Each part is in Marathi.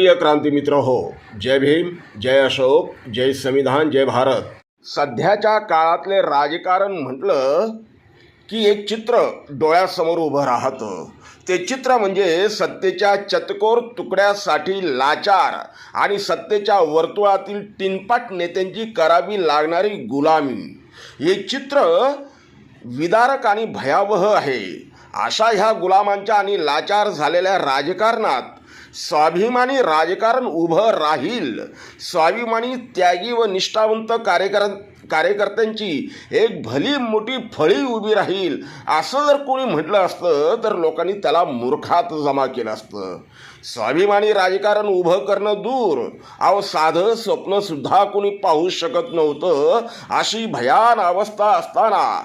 प्रिय क्रांतिमित्र हो जय भीम जय अशोक जय संविधान जय भारत. सध्याच्या काळातले राजकारण म्हटलं की एक चित्र डोळ्यासमोर उभं राहतं. ते चित्र म्हणजे सत्तेच्या चतकोर तुकड्यासाठी लाचार आणि सत्तेच्या वर्तुळातील टिनपाट नेत्यांची करावी लागणारी गुलामी. हे चित्र विदारक आणि भयावह आहे. अशा ह्या गुलामांच्या आणि लाचार झालेल्या राजकारणात स्वाभिमानी राजकारण उभं राहील. स्वाभिमानी त्यागी व निष्ठावंत कार्यकर कार्यकर्त्यांची एक भली मोठी फळी उभी राहील. असं जर कोणी म्हटलं असतं तर लोकांनी त्याला मूर्खात जमा केलं असतं. स्वाभिमानी राजकारण उभं करणं दूर. अहो साधं स्वप्नसुद्धा कोणी पाहू शकत नव्हतं अशी भयान अवस्था असताना.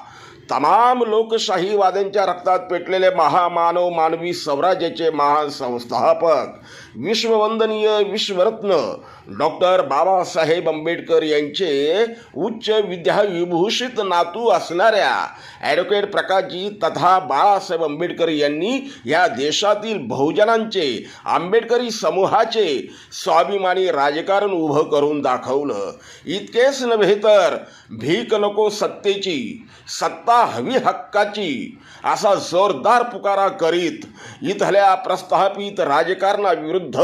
तमाम लोकशाहीवाद्यांच्या रक्तात पेटलेले महामानव मानवी स्वराज्याचे महान संस्थापक विश्ववंदनीय विश्वरत्न डॉक्टर बाबासाहेब आंबेडकर यांचे उच्च विद्याविभूषित नातू असणाऱ्या ॲडव्होकेट प्रकाशजी तथा बाळासाहेब आंबेडकर यांनी या देशातील बहुजनांचे आंबेडकरी समूहाचे स्वाभिमानी राजकारण उभं करून दाखवलं. इतकेच नव्हे तर भीक नको सत्तेची सत्ता हवी हक्काची. असा जोरदार पुकारा करीत इथल्या प्रस्थापित राजकारणाविरुद्ध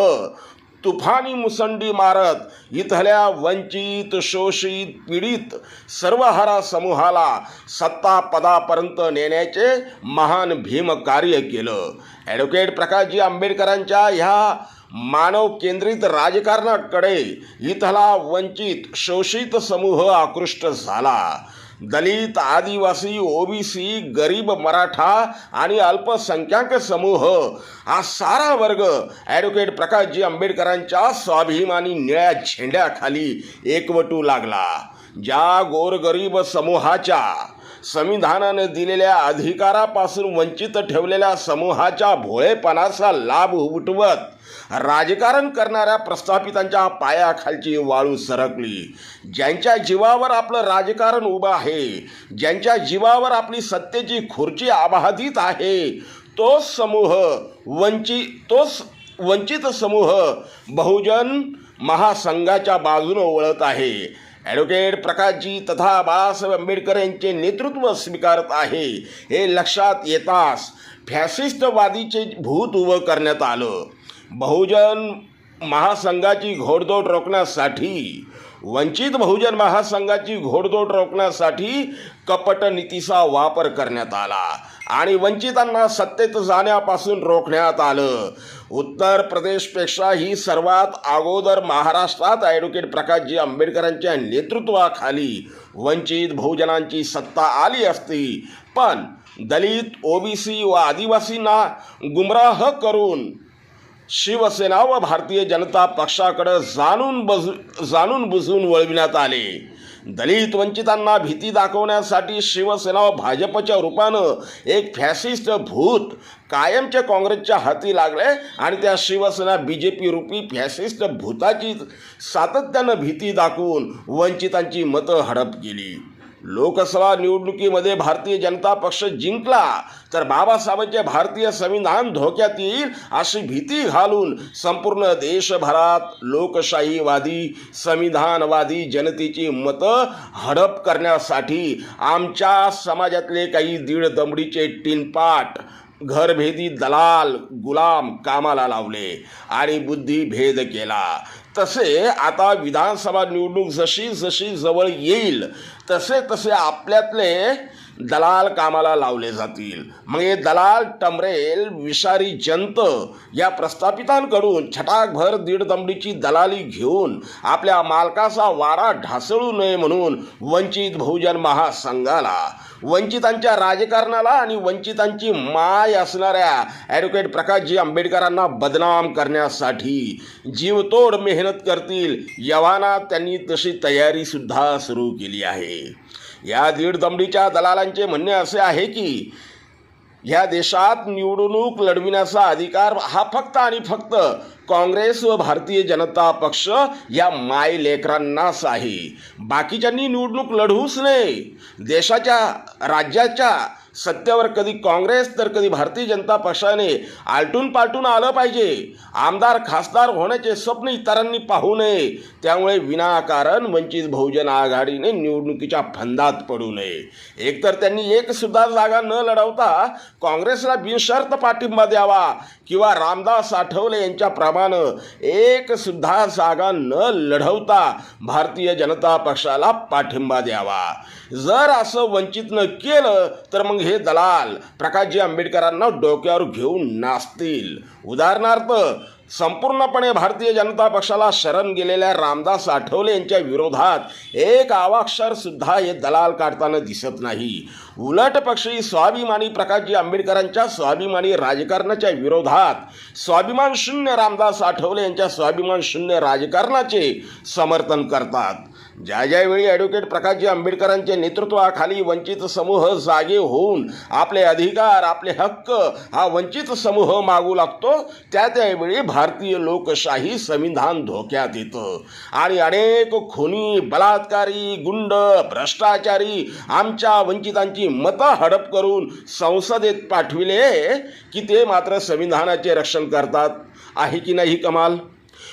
तुफानी मुसंडी मारत इथल्या वंचित शोषित पीडित सर्वहारा समूहाला सत्ता पदापर्यंत नेण्याचे महान भीम कार्य केलं. ॲडव्होकेट प्रकाशजी आंबेडकरांच्या ह्या मानव केंद्रित राजकारणाकडे इथला वंचित शोषित समूह आकृष्ट झाला. दलित आदिवासी ओबीसी गरीब मराठा आणि अल्पसंख्याक समूह हा सारा वर्ग ॲडव्होकेट प्रकाशजी आंबेडकरांच्या स्वाभिमानी निळ्या झेंड्याखाली एकवटू लागला. ज्या गोरगरीब समूहाच्या संविधानाने दिलेल्या अधिकारापासून वंचित ठेवलेल्या समूहाच्या भोळेपणाचा लाभ उठवत राजकारण करणाऱ्या प्रस्थापितांच्या पायाखालची वाळू सरकली. ज्यांच्या जीवावर आपलं राजकारण उभं आहे ज्यांच्या जीवावर आपली सत्तेची खुर्ची आबाधित आहे तोच समूह वंचित तोच वंचित समूह बहुजन महासंघाच्या बाजूनं वळत आहे. ॲडव्होकेट प्रकाशजी तथा बाळासाहेब आंबेडकर यांचे नेतृत्व स्वीकारत आहे. हे लक्षात येताच फॅसिस्टवादीचे भूत उभं करण्यात आलं. बहुजन महासंघाची घोडदौड रोखण्यासाठी वंचित बहुजन महासंघाची घोडदोड रोखण्यासाठी कपट नीतीचा वापर करण्यात आला आणि वंचितांना सत्तेत जाण्यापासून रोखण्यात आलं. उत्तर प्रदेशपेक्षा ही सर्वात अगोदर महाराष्ट्रात ॲडव्होकेट प्रकाशजी आंबेडकरांच्या नेतृत्वाखाली वंचित बहुजनांची सत्ता आली असती. पण दलित ओबीसी व आदिवासींना गुमराह करून शिवसेना व भारतीय जनता पक्षाकडं जाणून बजू जाणून बुजून वळविण्यात आले. दलित वंचितांना भीती दाखवण्यासाठी शिवसेना व भाजपच्या रूपानं एक फॅसिस्ट भूत कायमच्या काँग्रेसच्या हाती लागले आणि त्या शिवसेना बी जे पी रूपी फॅसिस्ट भूताची सातत्यानं भीती दाखवून वंचितांची मतं हडप केली. लोकसभा निवडणुकीमध्ये भारतीय जनता पक्ष जिंकला तर बाबासाहेबांचे भारतीय संविधान धोक्यात येईल अशी भीती घालून संपूर्ण देशभरात लोकशाहीवादी संविधानवादी जनतेची मतं हडप करण्यासाठी आमच्या समाजातले काही दीड दमडीचे टिनपाट घरभेदी दलाल गुलाम कामाला लावले आणि बुद्धिभेद केला. तसे आता विधानसभा निवडणूक जशी जशी जवळ येईल तसे तसे आपल्यातले दलाल कामाला लावले जातील. मग हे दलाल टमरेल विषारी जंत या प्रस्थापितांकडून छटाकभर दीड दमडीची दलाली घेऊन आपल्या मालकाचा वारा ढासळू नये म्हणून वंचित बहुजन महासंघाला वंचितांच्या राजकारणाला आणि वंचितांची माय असणाऱ्या ॲडव्होकेट प्रकाशजी आंबेडकरांना बदनाम करण्यासाठी जीवतोड मेहनत करतील यवाना त्यांनी तशी तयारीसुद्धा सुरू केली आहे. या दीड दमडीच्या दलालांचे म्हणणे असे आहे की ह्या देशात निवडणूक लढविण्याचा अधिकार हा फक्त आणि फक्त काँग्रेस व भारतीय जनता पक्ष या माय लेकरांनाच आहे. बाकीच्यांनी निवडणूक लढवूच नये. देशाच्या राज्याच्या सत्यावर कधी काँग्रेस तर कधी भारतीय जनता पक्षाने आलटून पालटून आलं पाहिजे. आमदार खासदार होण्याचे स्वप्न इतरांनी पाहू नये. त्यामुळे विनाकारण वंचित बहुजन आघाडीने निवडणुकीच्या फंदात पडू नये. एकतर त्यांनी एकसुद्धा जागा न लढवता काँग्रेसला बिनशर्त पाठिंबा द्यावा किंवा रामदास आठवले यांच्याप्रमाणे एकसुद्धा जागा न लढवता भारतीय जनता पक्षाला पाठिंबा द्यावा. जर असं वंचितनं केलं तर मग हे दलाल प्रकाशजी आंबेडकरांना डोक्यावर घेऊन नाचतील. उदाहरणार्थ संपूर्णपणे भारतीय जनता पक्षाला शरण गेलेल्या रामदास आठवले यांच्या विरोधात एक आवाक्षर सुद्धा हे दलाल काढताना दिसत नाही. उलट पक्षी स्वाभिमानी प्रकाशजी आंबेडकरांच्या स्वाभिमानी राजकारणाच्या विरोधात स्वाभिमान शून्य रामदास आठवले यांच्या स्वाभिमान शून्य राजकारणाचे समर्थन करतात. ज्या ज्यावेळी ॲडव्होकेट प्रकाशजी आंबेडकरांच्या नेतृत्वाखाली वंचित समूह जागे होऊन आपले अधिकार आपले हक्क हा वंचित समूह मागू लागतो त्या त्यावेळी भारतीय लोकशाही संविधान धोक्यात येतं. आणि अनेक खुनी बलात्कारी गुंड भ्रष्टाचारी आमच्या वंचितांची मतं हडप करून संसदेत पाठविले की ते मात्र संविधानाचे रक्षण करतात. आहे की नाही कमाल?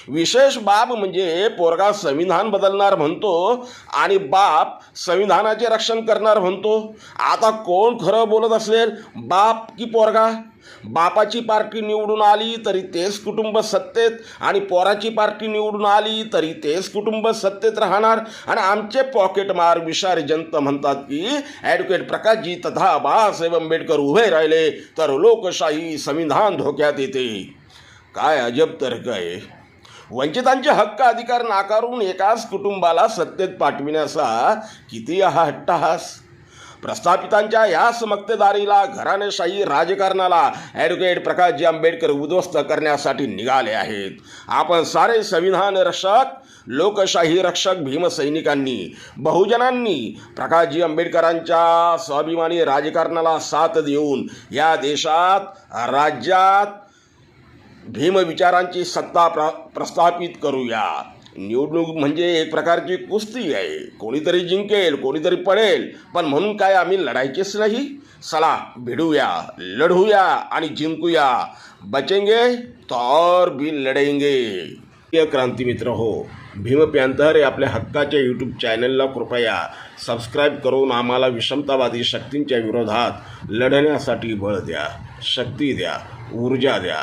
विशेष बाब म्हणजे पोरगा संविधान बदलणार म्हणतो आणि बाप संविधानाचे रक्षण करणार म्हणतो. आता कोण खरं बोलत असेल? बाप की पोरगा? बापाची पार्टी निवडून आली तरी तेच कुटुंब सत्तेत आणि पोराची पार्टी निवडून आली तरी तेच कुटुंब सत्तेत राहणार. आणि आमचे पॉकेटमार विषारी जनता म्हणतात की ॲडव्होकेट प्रकाशजी तथा बाळासाहेब आंबेडकर उभे राहिले तर लोकशाही संविधान धोक्यात येते. काय अजब तर्क आहे. वंचितांचे हक्क अधिकार नाकारून एकाच कुटुंबाला सत्तेत पाठविण्याचा किती हा हट्टहास? प्रस्थापितांच्या याच मक्तेदारीला घराणेशाही राजकारणाला ॲडव्होकेट प्रकाशजी आंबेडकर उद्ध्वस्त करण्यासाठी निघाले आहेत. आपण सारे संविधान रक्षक लोकशाही रक्षक भीमसैनिकांनी बहुजनांनी प्रकाशजी आंबेडकरांच्या स्वाभिमानी राजकारणाला साथ देऊन या देशात राज्यात भीमविचारांची सत्ता प्र प्रस्थापित करूया. निवडणूक म्हणजे एक प्रकारची कुस्ती आहे. कोणीतरी जिंकेल कोणीतरी पडेल पण म्हणून काय आम्ही लढायचेच नाही? चला भिडूया लढूया आणि जिंकूया. बचेंगे तो और भी लढेंगे. क्रांती मित्र हो भीम पॅन्थर हे आपल्या हक्काच्या यूट्यूब चॅनलला कृपया सबस्क्राईब करून आम्हाला विषमतावादी शक्तींच्या विरोधात लढण्यासाठी बळ द्या शक्ती द्या ऊर्जा द्या.